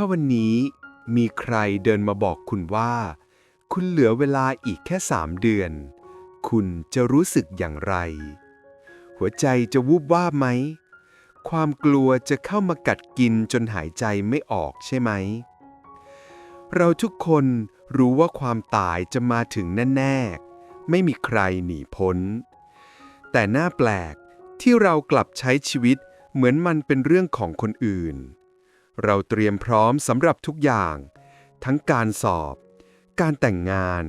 ถ้าวันนี้มีใครเดินมาบอกคุณว่า คุณเหลือเวลาอีกแค่สามเดือน คุณจะรู้สึกอย่างไร หัวใจจะวูบว่าไหม ความกลัวจะเข้ามากัดกินจนหายใจไม่ออกใช่ไหม เราทุกคนรู้ว่าความตายจะมาถึงแน่ๆ ไม่มีใครหนีพ้น แต่น่าแปลกที่เรากลับใช้ชีวิตเหมือนมันเป็นเรื่องของคนอื่น เราเตรียมพร้อมสำหรับทุกอย่าง ทั้งการสอบ การแต่งงาน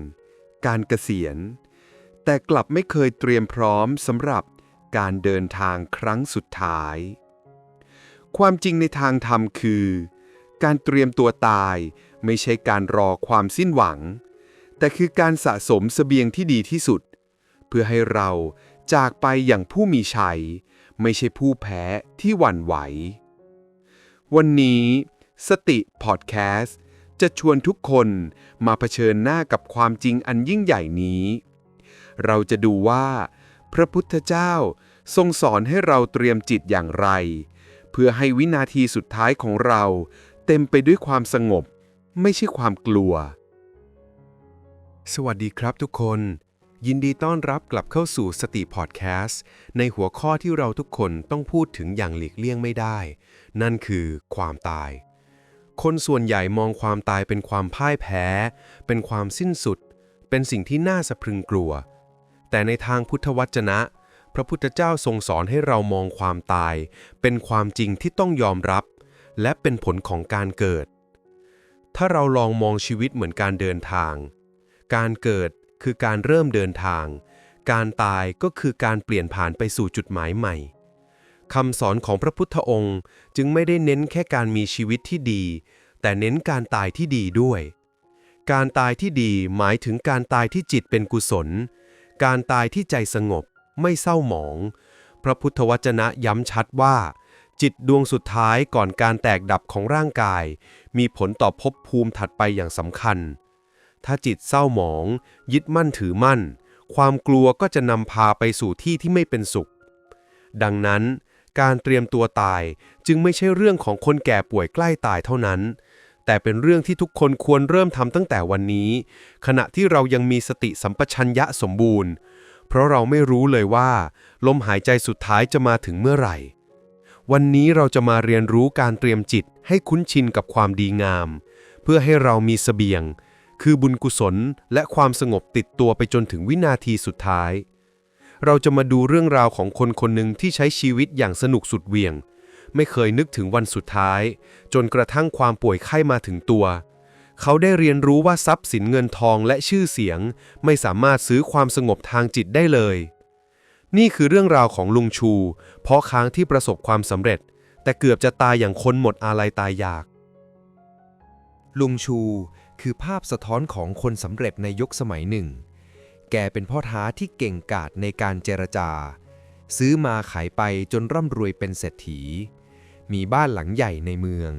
การเกษียณ แต่กลับไม่เคยเตรียมพร้อมสำหรับการเดินทางครั้งสุดท้าย ความจริงในทางธรรมคือ การเตรียมตัวตายไม่ใช่การรอความสิ้นหวัง แต่คือการสะสมเสบียงที่ดีที่สุด เพื่อให้เราจากไปอย่างผู้มีชัย ไม่ใช่ผู้แพ้ที่หวั่นไหว วันนี้สติพอดแคสต์จะชวนทุกคนมาเผชิญหน้ากับความจริงอันยิ่งใหญ่นี้ เราจะดูว่า พระพุทธเจ้าทรงสอนให้เราเตรียมจิตอย่างไร เพื่อให้วินาทีสุดท้ายของเราเต็มไปด้วยความสงบ ไม่ใช่ความกลัว สวัสดีครับทุกคน ยินดีต้อนรับกลับเข้าสู่สติพอดแคสต์ในหัวข้อที่เราทุกคนต้องพูดถึงอย่างหลีกเลี่ยงไม่ได้ นั่นคือความตาย คนส่วนใหญ่มองความตายเป็นความพ่ายแพ้ เป็นความสิ้นสุด เป็นสิ่งที่น่าสะพรึงกลัว แต่ในทางพุทธวจนะ พระพุทธเจ้าทรงสอนให้เรามองความตาย เป็นความจริงที่ต้องยอมรับ และเป็นผลของการเกิด ถ้าเราลองมองชีวิตเหมือนการเดินทาง การเกิดคือการเริ่มเดินทาง การตายก็คือการเปลี่ยนผ่านไปสู่จุดหมายใหม่ คำสอนของพระพุทธองค์จึงไม่ได้เน้นแค่การมีชีวิตที่ดี แต่เน้นการตายที่ดีด้วย การตายที่ดีหมายถึงการตายที่จิตเป็นกุศล การตายที่ใจสงบ ไม่เศร้าหมอง พระพุทธวจนะย้ำชัดว่า จิตดวงสุดท้ายก่อนการแตกดับของร่างกาย มีผลต่อภพภูมิถัดไปอย่างสำคัญ ถ้าจิตเศร้าหมอง ยึดมั่นถือมั่น ความกลัวก็จะนำพาไปสู่ที่ที่ไม่เป็นสุข ดังนั้น การเตรียมตัวตายจึงไม่ใช่เรื่องของคนแก่ป่วยใกล้ตายเท่านั้น แต่เป็นเรื่องที่ทุกคนควรเริ่มทำตั้งแต่วันนี้ ขณะที่เรายังมีสติสัมปชัญญะสมบูรณ์ เพราะเราไม่รู้เลยว่า ลมหายใจสุดท้ายจะมาถึงเมื่อไหร่ วันนี้เราจะมาเรียนรู้การเตรียมจิตให้คุ้นชินกับความดีงาม เพื่อให้เรามีเสบียง คือบุญกุศลและความสงบติดตัวไปจนถึงวินาทีสุดท้าย เราจะมาดูเรื่องราวของคนคนหนึ่งที่ใช้ชีวิตอย่างสนุกสุดเวียง ไม่เคยนึกถึงวันสุดท้าย จนกระทั่งความป่วยไข้มาถึงตัว เขาได้เรียนรู้ว่าทรัพย์สินเงินทองและชื่อเสียง ไม่สามารถซื้อความสงบทางจิตได้เลย นี่คือเรื่องราวของลุงชูเพราะค้างที่ประสบความสำเร็จ แต่เกือบจะตายอย่างคนหมดอาลัยตายอยาก ลุงชูคือภาพสะท้อนของคนสำเร็จในยุคสมัยหนึ่ง แกเป็นพ่อท้าที่เก่งกาจในการเจรจา ซื้อมาขายไปจนร่ำรวยเป็นเศรษฐี มีบ้านหลังใหญ่ในเมือง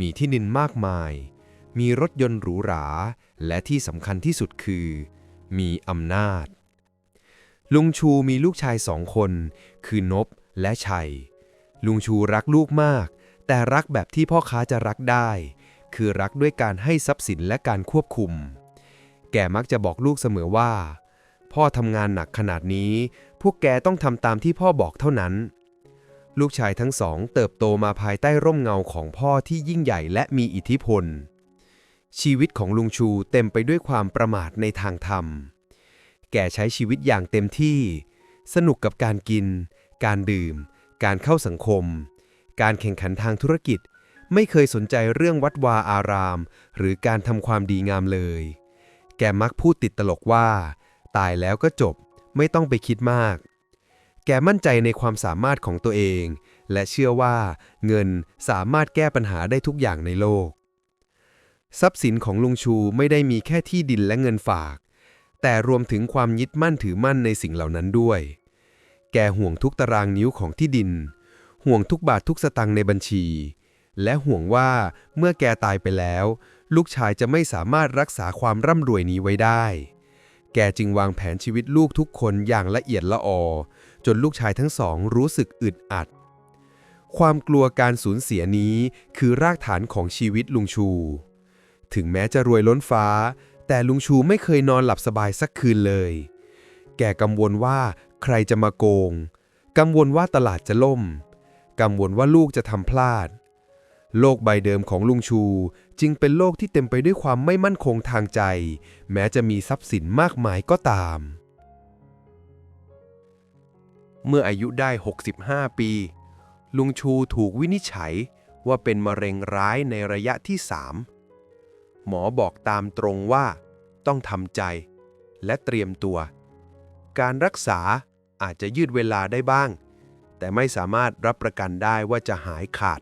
มีที่ดินมากมาย มีรถยนต์หรูหรา และที่สำคัญที่สุดคือ มีอำนาจ ลุงชูมีลูกชายสองคน คือนบและชัย ลุงชูรักลูกมาก แต่รักแบบที่พ่อค้าจะรักได้ คือรักด้วยการให้ทรัพย์สินและการควบคุม แกมักจะบอกลูกเสมอว่า พ่อทำงานหนักขนาดนี้ พวกแกต้องทำตามที่พ่อบอกเท่านั้น ลูกชายทั้งสองเติบโตมาภายใต้ร่มเงาของพ่อที่ยิ่งใหญ่และมีอิทธิพล ชีวิตของลุงชูเต็มไปด้วยความประมาทในทางธรรม แกใช้ชีวิตอย่างเต็มที่ สนุกกับการกิน การดื่ม การเข้าสังคม การแข่งขันทางธุรกิจ ไม่เคยสนใจเรื่องวัดวาอาราม หรือการทำความดีงามเลย แกมักพูดติดตลกว่า ตายแล้วก็จบ ไม่ต้องไปคิดมาก แกมั่นใจในความสามารถของตัวเอง และเชื่อว่าเงินสามารถแก้ปัญหาได้ทุกอย่างในโลก ทรัพย์สินของลุงชูไม่ได้มีแค่ที่ดินและเงินฝาก แต่รวมถึงความยึดมั่นถือมั่นในสิ่งเหล่านั้นด้วย แกห่วงทุกตารางนิ้วของที่ดิน ห่วงทุกบาททุกสตังค์ในบัญชี และห่วงว่าเมื่อแกตายไปแล้ว ลูกชายจะไม่สามารถรักษาความร่ำรวยนี้ไว้ได้ แกจึงวางแผนชีวิตลูกทุกคนอย่างละเอียดละออ จนลูกชายทั้งสองรู้สึกอึดอัด ความกลัวการสูญเสียนี้คือรากฐานของชีวิตลุงชู ถึงแม้จะรวยล้นฟ้า แต่ลุงชูไม่เคยนอนหลับสบายสักคืนเลย แกกังวลว่าใครจะมาโกง กังวลว่าตลาดจะล่ม กังวลว่าลูกจะทำพลาด โลกใบเดิมของลุงชู จึงเป็นโลกที่เต็มไปด้วยความไม่มั่นคงทางใจ แม้จะมีทรัพย์สินมากมายก็ตาม เมื่ออายุได้ 65 ปี ลุงชูถูกวินิจฉัยว่าเป็นมะเร็งร้ายในระยะที่ 3 หมอบอกตามตรงว่า ต้องทำใจ และเตรียมตัว การรักษาอาจจะยืดเวลาได้บ้าง แต่ไม่สามารถรับประกันได้ว่าจะหายขาด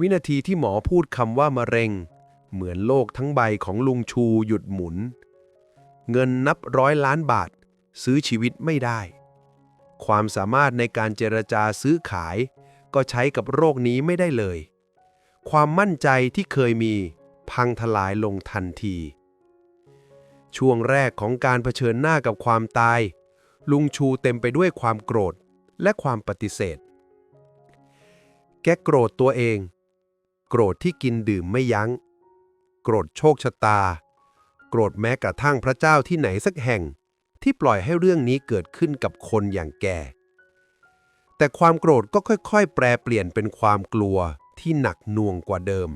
วินาทีที่หมอพูดคำว่ามะเร็ง เหมือนโลกทั้งใบของลุงชูหยุดหมุน เงินนับร้อยล้านบาท ซื้อชีวิตไม่ได้ ความสามารถในการเจรจาซื้อขาย ก็ใช้กับโรคนี้ไม่ได้เลย ความมั่นใจที่เคยมีพังทลายลงทันที ช่วงแรกของการเผชิญหน้ากับความตาย ลุงชูเต็มไปด้วยความโกรธและความปฏิเสธ แกโกรธตัวเอง โกรธที่กินดื่มไม่ยัง้ง โกรธโชคชะตา โกรธแม้กระทั่งพระเจ้าที่ไหนสักแห่ง ที่ปล่อยให้เรื่องนี้เกิดขึ้นกับคนอย่างแกแต่ความโกรธก็ค่อยๆ แปรเปลี่ยนเป็นความกลัวที่หนักหน่วงกว่าเดิม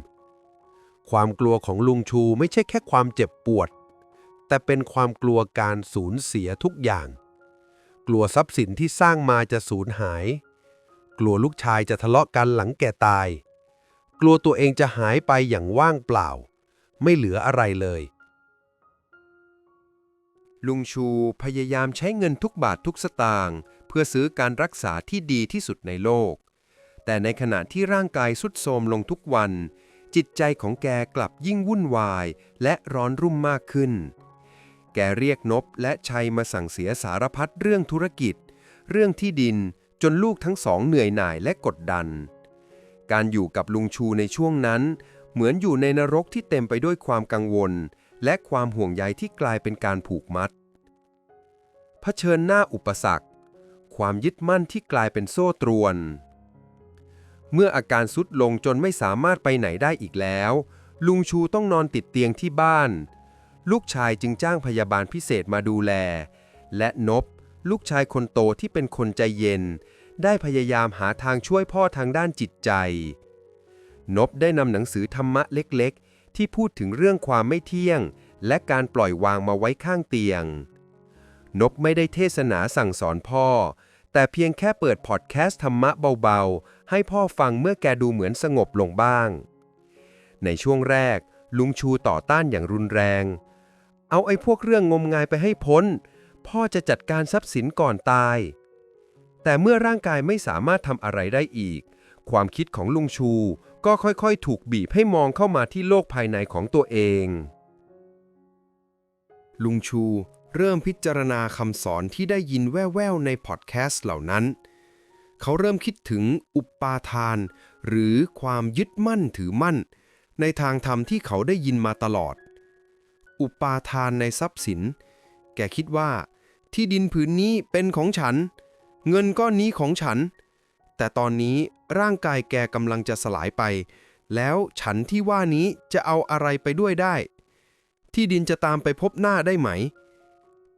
ความกลัวของลุงชูไม่ใช่แค่ความเจ็บปวด แต่เป็นความกลัวการสูญเสียทุกอย่าง กลัวทรัพย์สินที่สร้างมาจะสูญหาย กลัวลูกชายจะทะเลาะกันหลังแก่ตาย กลัวตัวเองจะหายไปอย่างว่างเปล่า ไม่เหลืออะไรเลย ลุงชูพยายามใช้เงินทุกบาททุกสตางค์เพื่อซื้อการรักษาที่ดีที่สุดในโลก แต่ในขณะที่ร่างกายสุดโทรมลงทุกวัน จิตใจของแกกลับยิ่งวุ่นวายและร้อนรุ่มมากขึ้น แกเรียกนบและชัยมาสั่งเสียสารพัดเรื่องธุรกิจ เรื่องที่ดินจนลูกทั้งสองเหนื่อยหน่ายและกดดัน การอยู่กับลุงชูในช่วงนั้น เหมือนอยู่ในนรกที่เต็มไปด้วยความกังวล และความห่วงใยที่กลายเป็นการผูกมัด เผชิญหน้าอุปสรรค ความยึดมั่นที่กลายเป็นโซ่ตรวน เมื่ออาการสุดลงจนไม่สามารถไปไหนได้อีกแล้ว ลุงชูต้องนอนติดเตียงที่บ้าน ลูกชายจึงจ้างพยาบาลพิเศษมาดูแล และนบ ลูกชายคนโตที่เป็นคนใจเย็น ได้พยายามหาทางช่วยพ่อทางด้านจิตใจ นบได้นำหนังสือธรรมะเล็กๆ ที่พูดถึงเรื่องความไม่เที่ยง และการปล่อยวางมาไว้ข้างเตียง นบไม่ได้เทศนาสั่งสอนพ่อ แต่เพียงแค่เปิดพอดแคสต์ธรรมะเบาๆ ให้พ่อฟังเมื่อแกดูเหมือนสงบลงบ้าง ในช่วงแรก ลุงชูต่อต้านอย่างรุนแรง เอาไอ้พวกเรื่องงมงายไปให้พ้น พ่อจะจัดการทรัพย์สินก่อนตาย แต่เมื่อร่างกายไม่สามารถทำอะไรได้อีก ความคิดของลุงชู ก็ค่อยๆ ถูกบีบให้มองเข้ามาที่โลกภายในของตัวเอง ลุงชูเริ่มพิจารณาคำสอนที่ได้ยินแว่วๆในพอดแคสต์เหล่านั้น เขาเริ่มคิดถึงอุปาทาน หรือความยึดมั่นถือมั่น ในทางธรรมที่เขาได้ยินมาตลอด อุปาทานในทรัพย์สิน แกคิดว่า ที่ดินผืนนี้เป็นของฉัน เงินก้อนนี้ของฉัน แต่ตอนนี้ร่างกายแกกำลังจะสลายไป แล้วฉันที่ว่านี้จะเอาอะไรไปด้วยได้ ที่ดินจะตามไปพบหน้าได้ไหม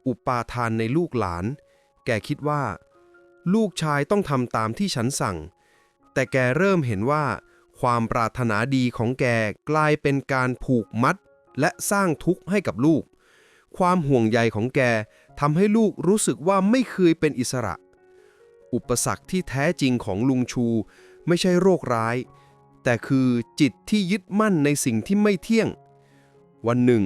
อุปาทานในลูกหลาน แกคิดว่า ลูกชายต้องทำตามที่ฉันสั่ง แต่แกเริ่มเห็นว่า ความปรารถนาดีของแกกลายเป็นการผูกมัด และสร้างทุกข์ให้กับลูก ความห่วงใยของแกทำให้ลูกรู้สึกว่าไม่เคยเป็นอิสระ อุปสรรคที่แท้จริงของลุงชู ไม่ใช่โรคร้าย แต่คือจิตที่ยึดมั่นในสิ่งที่ไม่เที่ยง วันหนึ่ง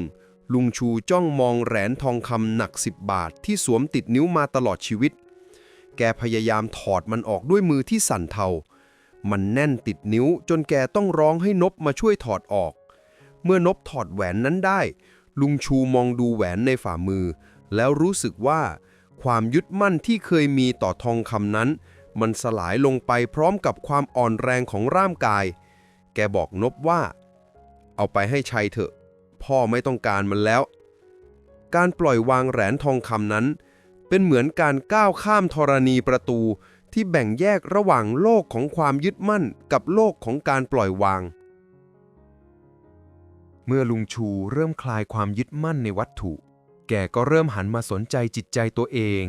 ลุงชูจ้องมองแหวนทองคำหนักสิบบาทที่สวมติดนิ้วมาตลอดชีวิต แกพยายามถอดมันออกด้วยมือที่สั่นเทา มันแน่นติดนิ้วจนแกต้องร้องให้นบมาช่วยถอดออก เมื่อนบถอดแหวนนั้นได้ ลุงชูมองดูแหวนในฝ่ามือ แล้วรู้สึกว่า ความยึดมั่นที่เคยมีต่อทองคำนั้น มันสลายลงไปพร้อมกับความอ่อนแรงของร่างกาย แกบอกนบว่า เอาไปให้ชัยเถอะ พ่อไม่ต้องการมันแล้ว การปล่อยวางแหวนทองคำนั้น เป็นเหมือนการก้าวข้ามธรณีประตูที่แบ่งแยกระหว่างโลกของความยึดมั่นกับโลกของการปล่อยวาง เมื่อลุงชูเริ่มคลายความยึดมั่นในวัตถุ แกก็เริ่มหันมาสนใจจิตใจตัวเอง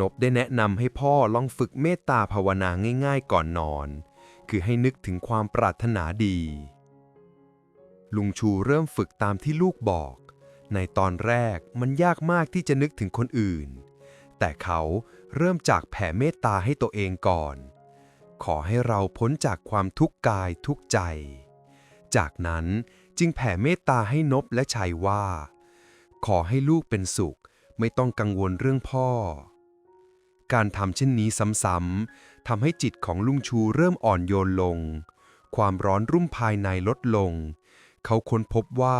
นบได้แนะนำให้พ่อลองฝึกเมตตาภาวนาง่ายๆก่อนนอน คือให้นึกถึงความปรารถนาดี ลุงชูเริ่มฝึกตามที่ลูกบอก ในตอนแรกมันยากมากที่จะนึกถึงคนอื่น แต่เขาเริ่มจากแผ่เมตตาให้ตัวเองก่อน ขอให้เราพ้นจากความทุกข์กายทุกใจ จากนั้นจึงแผ่เมตตาให้นบและชัยว่า ขอให้ลูกเป็นสุข ไม่ต้องกังวลเรื่องพ่อ การทำเช่นนี้ซ้ำๆทำให้จิตของลุงชูเริ่มอ่อนโยนลง ความร้อนรุ่มภายในลดลง เขาค้นพบว่า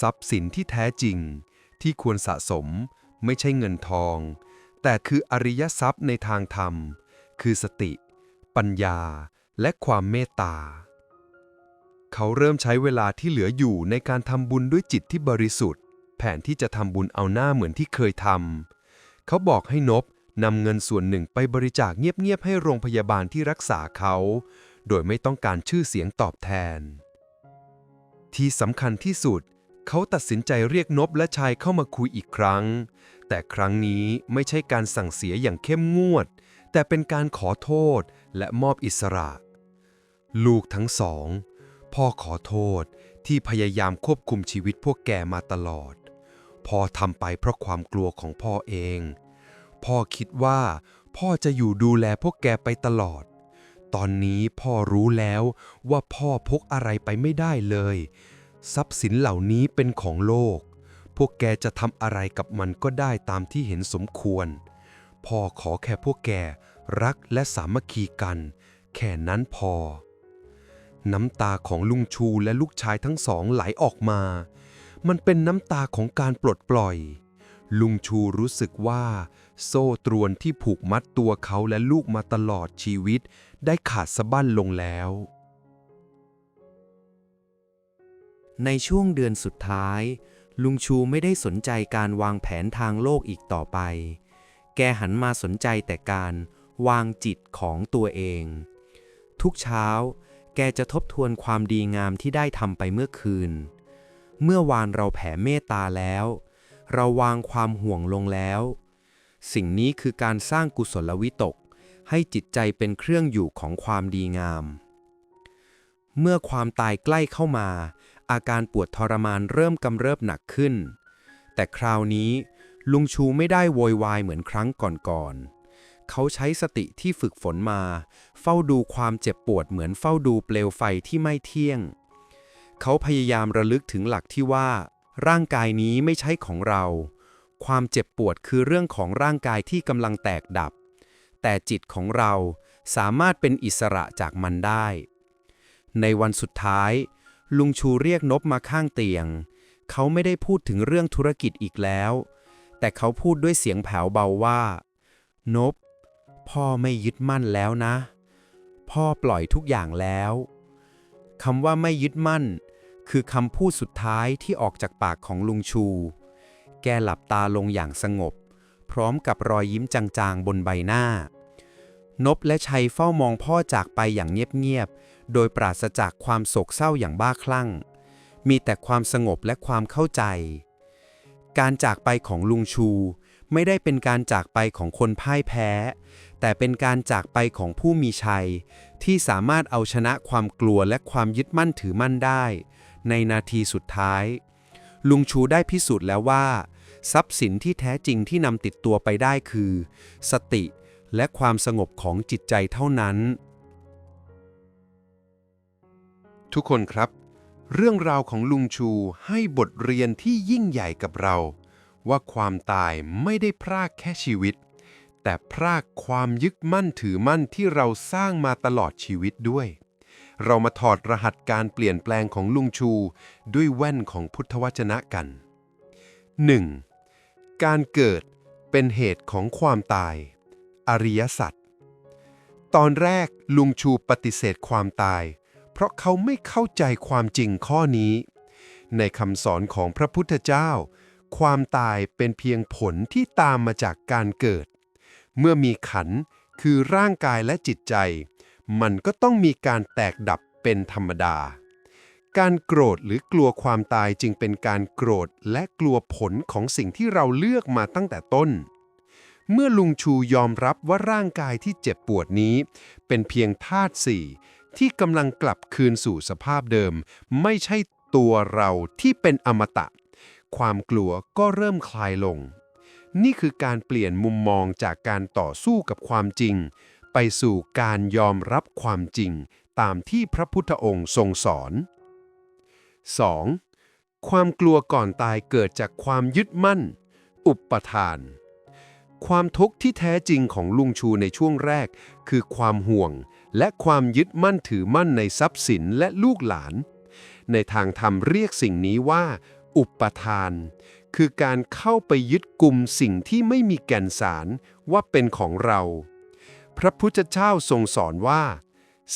ทรัพย์สินที่แท้จริง ที่ควรสะสม ไม่ใช่เงินทอง แต่คืออริยทรัพย์ในทางธรรม คือสติ ปัญญา และความเมตตาเขาเริ่มใช้เวลาที่เหลืออยู่ในการทำบุญด้วยจิตที่บริสุทธิ์ แผนที่จะทำบุญเอาหน้าเหมือนที่เคยทำเขาบอกให้นบนำเงินส่วนหนึ่งไปบริจาคเงียบๆให้โรงพยาบาลที่รักษาเขา โดยไม่ต้องการชื่อเสียงตอบแทน ที่สำคัญที่สุด เขาตัดสินใจเรียกนบและชายเข้ามาคุยอีกครั้ง แต่ครั้งนี้ไม่ใช่การสั่งเสียอย่างเข้มงวด แต่เป็นการขอโทษและมอบอิสระ ลูกทั้งสอง พ่อขอโทษที่พยายามควบคุมชีวิตพวกแกมาตลอด พ่อทำไปเพราะความกลัวของพ่อเอง พ่อคิดว่า พ่อจะอยู่ดูแลพวกแกไปตลอด ตอนนี้พ่อรู้แล้วว่าพ่อพกอะไรไปไม่ได้เลย ทรัพย์สินเหล่านี้เป็นของโลก พวกแกจะทำอะไรกับมันก็ได้ตามที่เห็นสมควร พ่อขอแค่พวกแกรักและสามัคคีกัน แค่นั้นพอ น้ำตาของลุงชูและลูกชายทั้งสองไหลออกมา มันเป็นน้ำตาของการปลดปล่อย ลุงชูรู้สึกว่า โซ่ตรวนที่ผูกมัดตัวเขาและลูกมาตลอดชีวิต ได้ขาดสะบั้นลงแล้ว ในช่วงเดือนสุดท้าย ลุงชูไม่ได้สนใจการวางแผนทางโลกอีกต่อไป แกหันมาสนใจแต่การวางจิตของตัวเอง ทุกเช้า แกจะทบทวนความดีงามที่ได้ทำไปเมื่อคืน เมื่อวานเราแผ่เมตตาแล้ว เราวางความห่วงลงแล้ว สิ่งนี้คือการสร้างกุศลวิตก ให้จิตใจเป็นเครื่องอยู่ของความดีงาม เมื่อความตายใกล้เข้ามา อาการปวดทรมานเริ่มกำเริบหนักขึ้น แต่คราวนี้ลุงชูไม่ได้โวยวายเหมือนครั้งก่อนๆ เขาใช้สติที่ฝึกฝนมา เฝ้าดูความเจ็บปวดเหมือนเฝ้าดูเปลวไฟที่ไม่เที่ยง เขาพยายามระลึกถึงหลักที่ว่า ร่างกายนี้ไม่ใช่ของเรา ความเจ็บปวดคือเรื่องของร่างกายที่กำลังแตกดับ แต่จิตของเราสามารถเป็นอิสระจากมันได้ ในวันสุดท้าย ลุงชูเรียกนบมาข้างเตียง เขาไม่ได้พูดถึงเรื่องธุรกิจอีกแล้ว แต่เขาพูดด้วยเสียงแผ่วเบาว่า นบ พ่อไม่ยึดมั่นแล้วนะ พ่อปล่อยทุกอย่างแล้วคำว่าไม่ยึดมั่น คือคำพูดสุดท้ายที่ออกจากปากของลุงชู แกหลับตาลงอย่างสงบ พร้อมกับรอยยิ้มจางๆบนใบหน้า นบและชัยเฝ้ามองพ่อจากไปอย่างเงียบๆ โดยปราศจากความโศกเศร้าอย่างบ้าคลั่ง มีแต่ความสงบและความเข้าใจ การจากไปของลุงชู ไม่ได้เป็นการจากไปของคนพ่ายแพ้ แต่เป็นการจากไปของผู้มีชัย ที่สามารถเอาชนะความกลัวและความยึดมั่นถือมั่นได้ ในนาทีสุดท้าย ลุงชูได้พิสูจน์แล้วว่า ทรัพย์สินที่แท้จริงที่นำติดตัวไปได้คือ สติและความสงบของจิตใจเท่านั้น ทุกคนครับ เรื่องราวของลุงชูให้บทเรียนที่ยิ่งใหญ่กับเรา ว่าความตายไม่ได้พรากแค่ชีวิต แต่พรากความยึดมั่นถือมั่นที่เราสร้างมาตลอดชีวิตด้วย เรามาถอดรหัสการเปลี่ยนแปลงของลุงชู ด้วยแว่นของพุทธวจนะกัน 1. การเกิดเป็นเหตุของความตาย อริยสัจตอนแรกลุงชูปฏิเสธความตาย เพราะเขาไม่เข้าใจความจริงข้อนี้ ในคำสอนของพระพุทธเจ้า ความตายเป็นเพียงผลที่ตามมาจากการเกิด เมื่อมีขันคือร่างกายและจิตใจ มันก็ต้องมีการแตกดับเป็นธรรมดา การโกรธหรือกลัวความตายจึงเป็นการโกรธและกลัวผลของสิ่งที่เราเลือกมาตั้งแต่ต้น เมื่อลุงชูยอมรับว่าร่างกายที่เจ็บปวดนี้ เป็นเพียงธาตุสี่ที่กำลังกลับคืนสู่สภาพเดิม ไม่ใช่ตัวเราที่เป็นอมตะ ความกลัวก็เริ่มคลายลง นี่คือการเปลี่ยนมุมมองจากการต่อสู้กับความจริง ไปสู่การยอมรับความจริงตามที่พระพุทธองค์ทรงสอน 2. ความกลัวก่อนตายเกิดจากความยึดมั่น อุปทาน ความทุกข์ที่แท้จริงของลุงชูในช่วงแรก คือความห่วง และความยึดมั่นถือมั่นในทรัพย์สินและลูกหลาน ในทางธรรมเรียกสิ่งนี้ว่า อุปทาน คือการเข้าไปยึดกลุ่มสิ่งที่ไม่มีแก่นสารว่าเป็นของเรา พระพุทธเจ้าทรงสอนว่า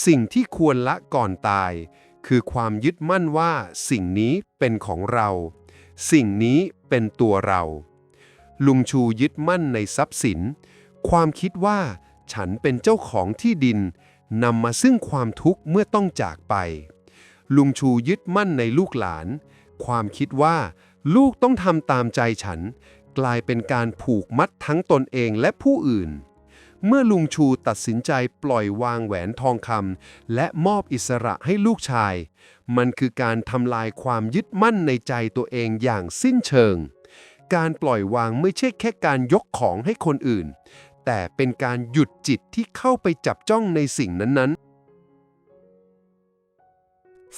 สิ่งที่ควรละก่อนตาย คือความยึดมั่นว่าสิ่งนี้เป็นของเรา สิ่งนี้เป็นตัวเรา ลุงชูยึดมั่นในทรัพย์สิน ความคิดว่าฉันเป็นเจ้าของที่ดินนำมาซึ่งความทุกข์เมื่อต้องจากไป ลุงชูยึดมั่นในลูกหลาน ความคิดว่า ลูกต้องทำตามใจฉัน กลายเป็นการผูกมัดทั้งตนเองและผู้อื่น เมื่อลุงชูตัดสินใจปล่อยวางแหวนทองคำและมอบอิสระให้ลูกชาย มันคือการทำลายความยึดมั่นในใจตัวเองอย่างสิ้นเชิง การปล่อยวางไม่ใช่แค่การยกของให้คนอื่น แต่เป็นการหยุดจิตที่เข้าไปจับจ้องในสิ่งนั้นๆ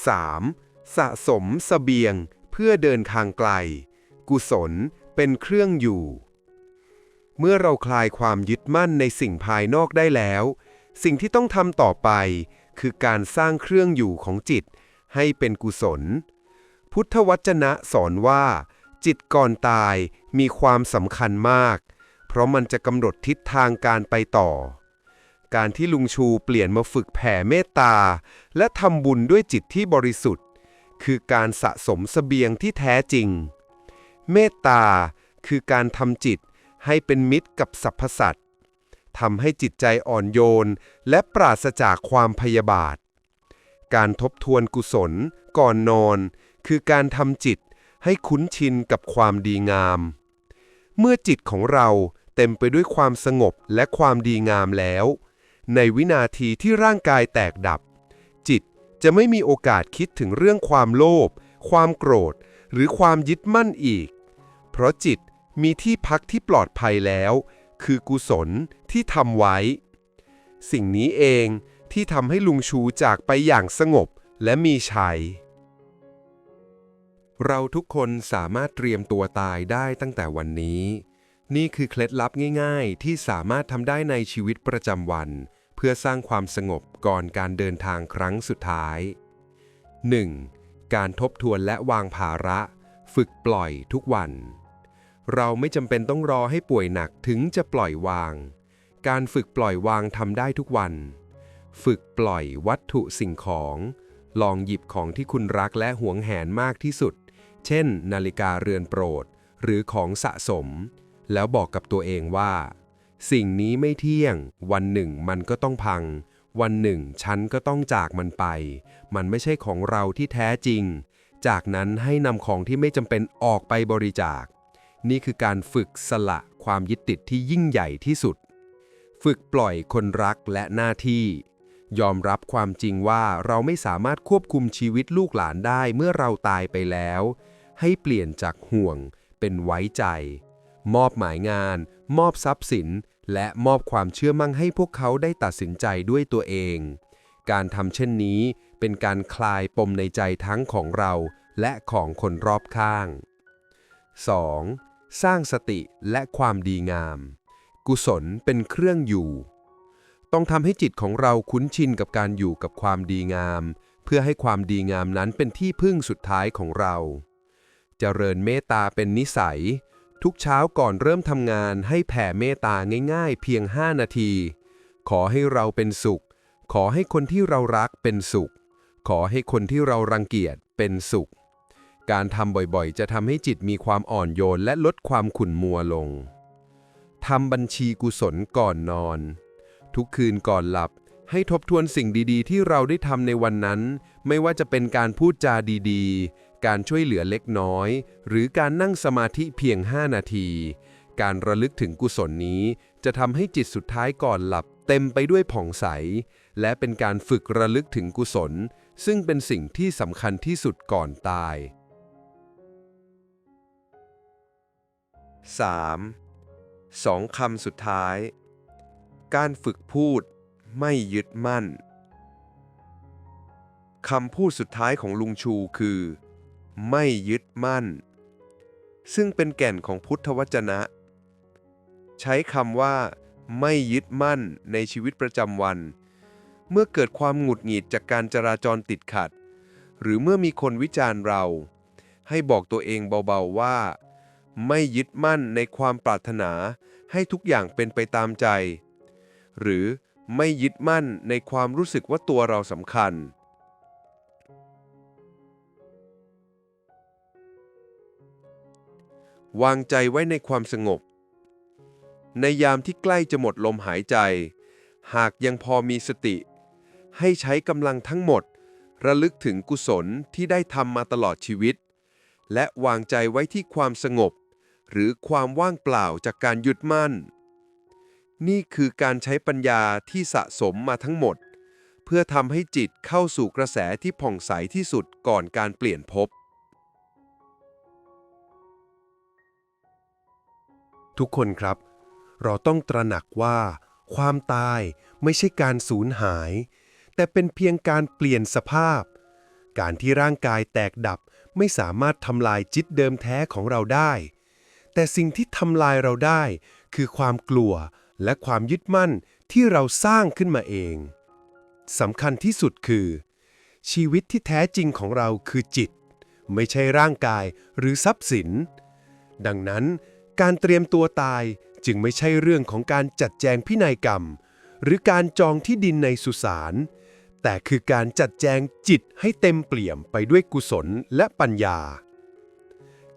3. สะสมเสบียงเพื่อเดินทางไกล กุศลเป็นเครื่องอยู่ เมื่อเราคลายความยึดมั่นในสิ่งภายนอกได้แล้ว สิ่งที่ต้องทำต่อไป คือการสร้างเครื่องอยู่ของจิต ให้เป็นกุศล พุทธวจนะสอนว่า จิตก่อนตายมีความสำคัญมาก เพราะมันจะกำหนดทิศทางการไปต่อ การที่ลุงชูเปลี่ยนมาฝึกแผ่เมตตา และทำบุญด้วยจิตที่บริสุทธิ์ คือการสะสมสเสบียงที่แท้จริง เมตตาคือการทำจิต ให้เป็นมิตรกับสรรพสัตว์ทำให้จิตใจอ่อนโยน และปราศจากความพยาบาท การทบทวนกุศล ก่อนนอน คือการทำจิตให้คุ้นชินกับความดีงาม เมื่อจิตของเราเต็มไปด้วยความสงบและความดีงามแล้ว ในวินาทีที่ร่างกายแตกดับ จิตจะไม่มีโอกาสคิดถึงเรื่องความโลภความโกรธ หรือความยึดมั่นอีก เพราะจิต มีที่พักที่ปลอดภัยแล้ว คือกุศลที่ทำไว้ สิ่งนี้เองที่ทำให้ลุงชูจากไปอย่างสงบและมีชัย เราทุกคนสามารถเตรียมตัวตายได้ตั้งแต่วันนี้ นี่คือเคล็ดลับง่าย ๆ ที่สามารถทำได้ในชีวิตประจำวัน เพื่อสร้างความสงบก่อนการเดินทางครั้งสุดท้าย 1. การทบทวนและวางภาระ ฝึกปล่อยทุกวัน เราไม่จำเป็นต้องรอให้ป่วยหนักถึงจะปล่อยวาง การฝึกปล่อยวางทำได้ทุกวัน ฝึกปล่อยวัตถุสิ่งของ ลองหยิบของที่คุณรักและหวงแหนมากที่สุด เช่น นาฬิกาเรือนโปรด หรือของสะสม แล้วบอกกับตัวเองว่า สิ่งนี้ไม่เที่ยง วันหนึ่งมันก็ต้องพัง วันหนึ่งฉันก็ต้องจากมันไป มันไม่ใช่ของเราที่แท้จริง จากนั้นให้นำของที่ไม่จำเป็นออกไปบริจาค นี่คือการฝึกสละความยึดติดที่ยิ่งใหญ่ที่สุด ฝึกปล่อยคนรักและหน้าที่ ยอมรับความจริงว่าเราไม่สามารถควบคุมชีวิตลูกหลานได้เมื่อเราตายไปแล้ว ให้เปลี่ยนจากห่วงเป็นไว้ใจ มอบหมายงาน มอบทรัพย์สิน และมอบความเชื่อมั่นให้พวกเขาได้ตัดสินใจด้วยตัวเอง การทำเช่นนี้เป็นการคลายปมในใจทั้งของเราและของคนรอบข้าง 2. สร้างสติและความดีงาม กุศลเป็นเครื่องอยู่ ต้องทำให้จิตของเราคุ้นชินกับการอยู่กับความดีงาม เพื่อให้ความดีงามนั้นเป็นที่พึ่งสุดท้ายของเราเจริญเมตตาเป็นนิสัย ทุกเช้าก่อนเริ่มทำงานให้แผ่เมตตาง่ายๆ เพียง 5 นาที ขอให้เราเป็นสุข ขอให้คนที่เรารักเป็นสุข ขอให้คนที่เรารังเกียจเป็นสุข การทำบ่อยๆ จะทำให้จิตมีความอ่อนโยนและลดความขุ่นมัวลง ทำบัญชีกุศลก่อนนอน ทุกคืนก่อนหลับ ให้ทบทวนสิ่งดีๆ ที่เราได้ทำในวันนั้น ไม่ว่าจะเป็นการพูดจาดีๆ การช่วยเหลือเล็กน้อย หรือการนั่งสมาธิเพียง 5 นาที การระลึกถึงกุศลนี้ จะทำให้จิตสุดท้ายก่อนหลับ เต็มไปด้วยผ่องใส และเป็นการฝึกระลึกถึงกุศลซึ่งเป็นสิ่งที่สำคัญที่สุดก่อนตาย 3. สองคำสุดท้าย การฝึกพูดไม่ยึดมั่น คำพูดสุดท้ายของลุงชูคือ ไม่ยึดมั่น ซึ่งเป็นแก่นของพุทธวจนะ ใช้คำว่า ไม่ยึดมั่นในชีวิตประจำวัน เมื่อเกิดความหงุดหงิดจากการจราจรติดขัด หรือเมื่อมีคนวิจารณ์เรา ให้บอกตัวเองเบาๆว่า ไม่ยึดมั่นในความปรารถนาให้ทุกอย่างเป็นไปตามใจ หรือไม่ยึดมั่นในความรู้สึกว่าตัวเราสำคัญ วางใจไว้ในความสงบ ในยามที่ใกล้จะหมดลมหายใจ หากยังพอมีสติ ให้ใช้กำลังทั้งหมด ระลึกถึงกุศลที่ได้ทำมาตลอดชีวิต และวางใจไว้ที่ความสงบ หรือความว่างเปล่าจากการยึดมั่น นี่คือการใช้ปัญญาที่สะสมมาทั้งหมด เพื่อทำให้จิตเข้าสู่กระแสที่ผ่องใสที่สุดก่อนการเปลี่ยนภพทุกคนครับ เราต้องตระหนักว่า ความตายไม่ใช่การสูญหาย แต่เป็นเพียงการเปลี่ยนสภาพ การที่ร่างกายแตกดับไม่สามารถทำลายจิตเดิมแท้ของเราได้ แต่สิ่งที่ทำลายเราได้ คือความกลัวและความยึดมั่นที่เราสร้างขึ้นมาเองสำคัญที่สุดคือ ชีวิตที่แท้จริงของเราคือจิต ไม่ใช่ร่างกายหรือทรัพย์สิน ดังนั้น การเตรียมตัวตายจึงไม่ใช่เรื่องของการจัดแจงพินัยกรรม หรือการจองที่ดินในสุสานแต่คือการจัดแจงจิตให้เต็มเปี่ยมไปด้วยกุศลและปัญญา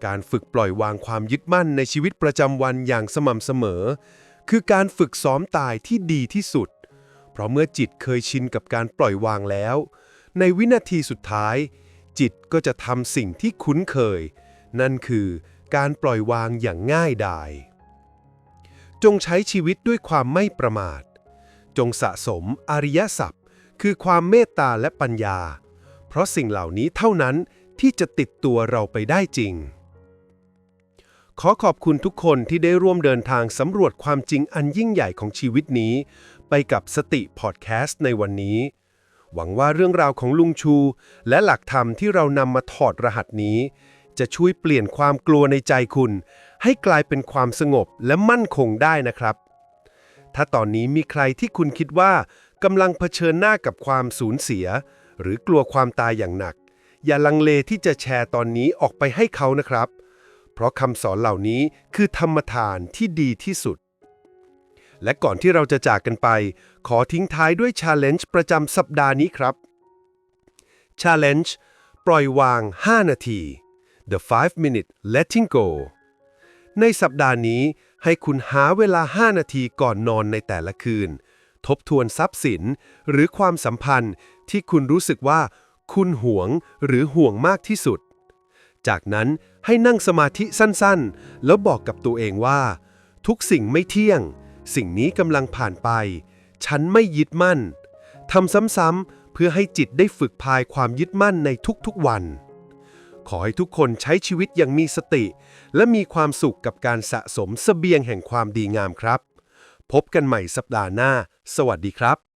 การฝึกปล่อยวางความยึดมั่นในชีวิตประจำวันอย่างสม่ำเสมอ คือการฝึกซ้อมตายที่ดีที่สุด เพราะเมื่อจิตเคยชินกับการปล่อยวางแล้ว ในวินาทีสุดท้าย จิตก็จะทำสิ่งที่คุ้นเคย นั่นคือการปล่อยวางอย่างง่ายดาย จงใช้ชีวิตด้วยความไม่ประมาท จงสะสมอริยสัพคือความเมตตาและปัญญา เพราะสิ่งเหล่านี้เท่านั้นที่จะติดตัวเราไปได้จริง ขอขอบคุณทุกคนที่ได้ร่วมเดินทางสำรวจความจริงอันยิ่งใหญ่ของชีวิตนี้ ไปกับสติพอดแคสต์ในวันนี้ หวังว่าเรื่องราวของลุงชู และหลักธรรมที่เรานำมาถอดรหัสนี้ จะช่วยเปลี่ยนความกลัวในใจคุณ ให้กลายเป็นความสงบและมั่นคงได้นะครับ ถ้าตอนนี้มีใครที่คุณคิดว่ากำลังเผชิญหน้ากับความสูญเสีย หรือกลัวความตายอย่างหนัก อย่าลังเลที่จะแชร์ตอนนี้ออกไปให้เขานะครับ ราะคำสอนเหล่านี้คือธรรมทานที่ดีที่สุด และก่อนที่เราจะจากกันไป ขอทิ้งท้ายด้วย Challenge ประจำสัปดาห์นี้ครับ Challenge ปล่อยวาง 5 นาที The 5 Minute Letting Go ในสัปดาห์นี้ให้คุณหาเวลา 5 นาทีก่อนนอนในแต่ละคืน ทบทวนทรัพย์สิน หรือความสัมพันธ์ที่คุณรู้สึกว่า คุณห่วงหรือห่วงมากที่สุด จากนั้น ให้นั่งสมาธิสั้นๆ แล้วบอกกับตัวเองว่า ทุกสิ่งไม่เที่ยง สิ่งนี้กำลังผ่านไป ฉันไม่ยึดมั่นทำซ้ำๆเพื่อให้จิตได้ฝึกพายความยึดมั่นในทุกๆวัน ขอให้ทุกคนใช้ชีวิตอย่างมีสติ และมีความสุขกับการสะสมเสบียงแห่งความดีงามครับ พบกันใหม่สัปดาห์หน้า สวัสดีครับ